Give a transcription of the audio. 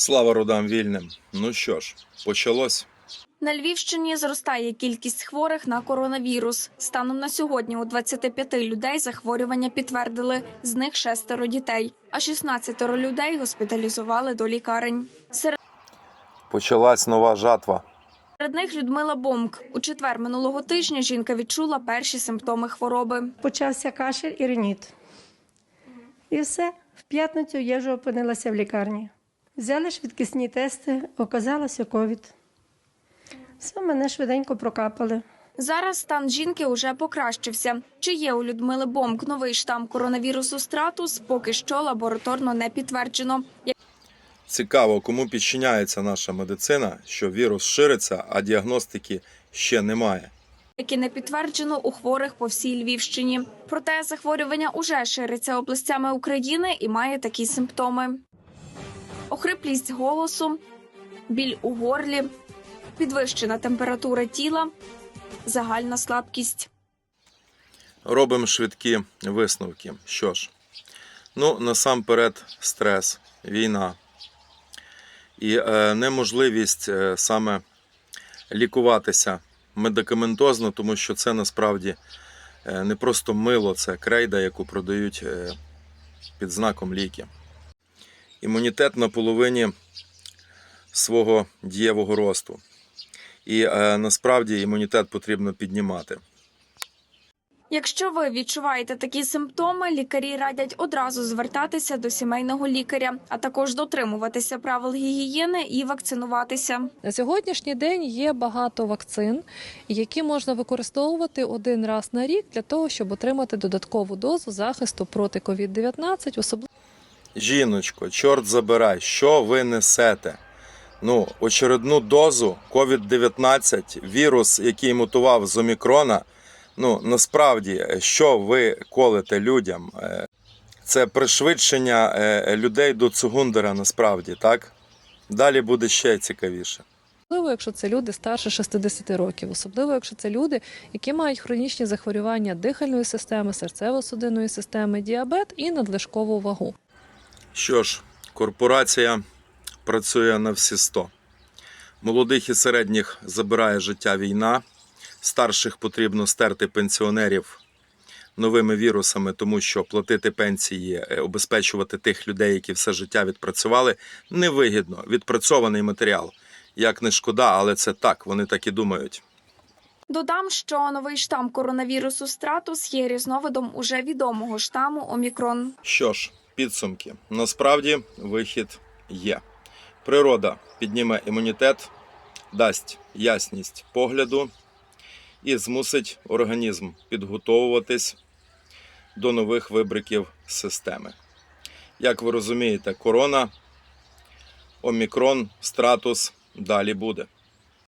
Слава родам вільним. Ну що ж, почалось. На Львівщині зростає кількість хворих на коронавірус. Станом на сьогодні у 25 людей захворювання підтвердили, з них шестеро дітей, а 16 людей госпіталізували до лікарень. Серед Почалась нова жатва. Серед них Людмила Бомк. У четвер минулого тижня жінка відчула перші симптоми хвороби. Почався кашель і реніт. І все. В п'ятницю я вже опинилася в лікарні. Взяли швидкісні тести, оказалося ковід. Все, мене швиденько прокапали. Зараз стан жінки уже покращився. Чи є у Людмили Бомк новий штам коронавірусу стратус, поки що лабораторно не підтверджено. Цікаво, кому підчиняється наша медицина, що вірус шириться, а діагностики ще немає. які не підтверджено у хворих по всій Львівщині. Проте захворювання уже шириться областями України і має такі симптоми: охриплість голосу, біль у горлі, підвищена температура тіла, загальна слабкість. Робимо швидкі висновки. Що ж, ну насамперед, стрес, війна і е, неможливість е, саме лікуватися медикаментозно, тому що це насправді е, не просто мило, це крейда, яку продають е, під знаком ліки. Імунітет на половині свого дієвого росту. І е, насправді імунітет потрібно піднімати. Якщо ви відчуваєте такі симптоми, лікарі радять одразу звертатися до сімейного лікаря, а також дотримуватися правил гігієни і вакцинуватися. На сьогоднішній день є багато вакцин, які можна використовувати один раз на рік для того, щоб отримати додаткову дозу захисту проти COVID-19, особливо Жіночко, чорт забирай, що ви несете? Ну, очередну дозу COVID-19, вірус, який мутував з Омікрона. Ну, насправді, що ви колите людям? Е, Це пришвидшення е, людей до Цугундера, насправді, так? Далі буде ще цікавіше. Особливо, якщо це люди старше 60 років, особливо якщо це люди, які мають хронічні захворювання дихальної системи, серцево-судинної системи, діабет і надлишкову вагу. Що ж, корпорація працює на всі 100. Молодих і середніх забирає життя війна. Старших потрібно стерти пенсіонерів новими вірусами, тому що платити пенсії, е, обезпечувати тих людей, які все життя відпрацювали, невигідно. Відпрацьований матеріал. Як не шкода, але це так, вони так і думають. Додам, що новий штам коронавірусу стратус є різновидом уже відомого штаму Омікрон. Що ж, підсумки. Насправді вихід є. Природа підніме імунітет, дасть ясність погляду і змусить організм підготовуватись до нових вибриків системи. Як ви розумієте, корона, омікрон, стратус далі буде.